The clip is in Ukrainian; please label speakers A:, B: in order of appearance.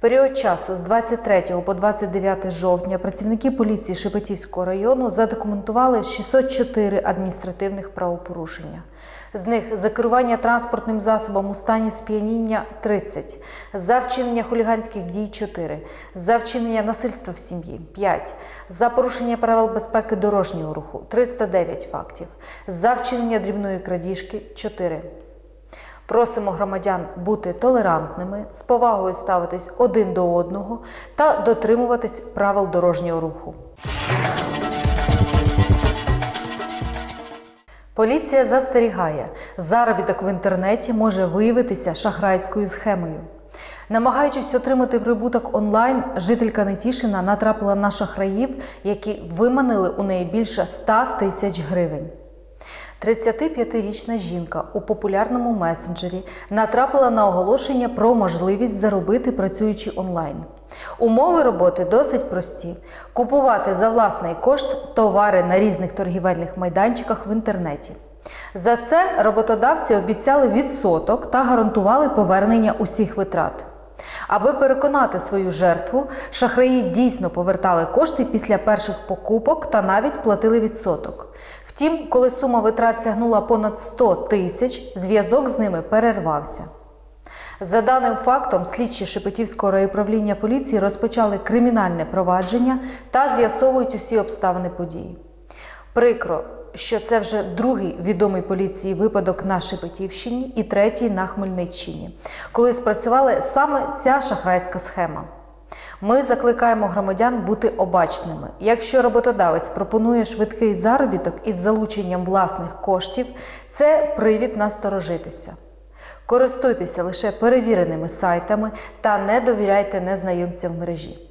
A: Період часу з 23 по 29 жовтня працівники поліції Шепетівського району задокументували 604 адміністративних правопорушення. З них за керування транспортним засобом у стані сп'яніння 30, за вчинення хуліганських дій 4, за вчинення насильства в сім'ї 5, за порушення правил безпеки дорожнього руху 309 фактів, за вчинення дрібної крадіжки 4. Просимо громадян бути толерантними, з повагою ставитись один до одного та дотримуватись правил дорожнього руху. Поліція застерігає, заробіток в інтернеті може виявитися шахрайською схемою. Намагаючись отримати прибуток онлайн, жителька Нетішина натрапила на шахраїв, які виманили у неї більше 100 тисяч гривень. 35-річна жінка у популярному месенджері натрапила на оголошення про можливість заробити працюючи онлайн. Умови роботи досить прості: купувати за власний кошт товари на різних торгівельних майданчиках в інтернеті. За це роботодавці обіцяли відсоток та гарантували повернення усіх витрат. Аби переконати свою жертву, шахраї дійсно повертали кошти після перших покупок та навіть платили відсоток. Втім, коли сума витрат сягнула понад 100 тисяч, зв'язок з ними перервався. За даним фактом, слідчі Шепетівського райуправління поліції розпочали кримінальне провадження та з'ясовують усі обставини події. Прикро, що це вже другий відомий поліції випадок на Шепетівщині і третій на Хмельниччині, коли спрацювала саме ця шахрайська схема. Ми закликаємо громадян бути обачними. Якщо роботодавець пропонує швидкий заробіток із залученням власних коштів, це привід насторожитися. Користуйтеся лише перевіреними сайтами та не довіряйте незнайомцям в мережі.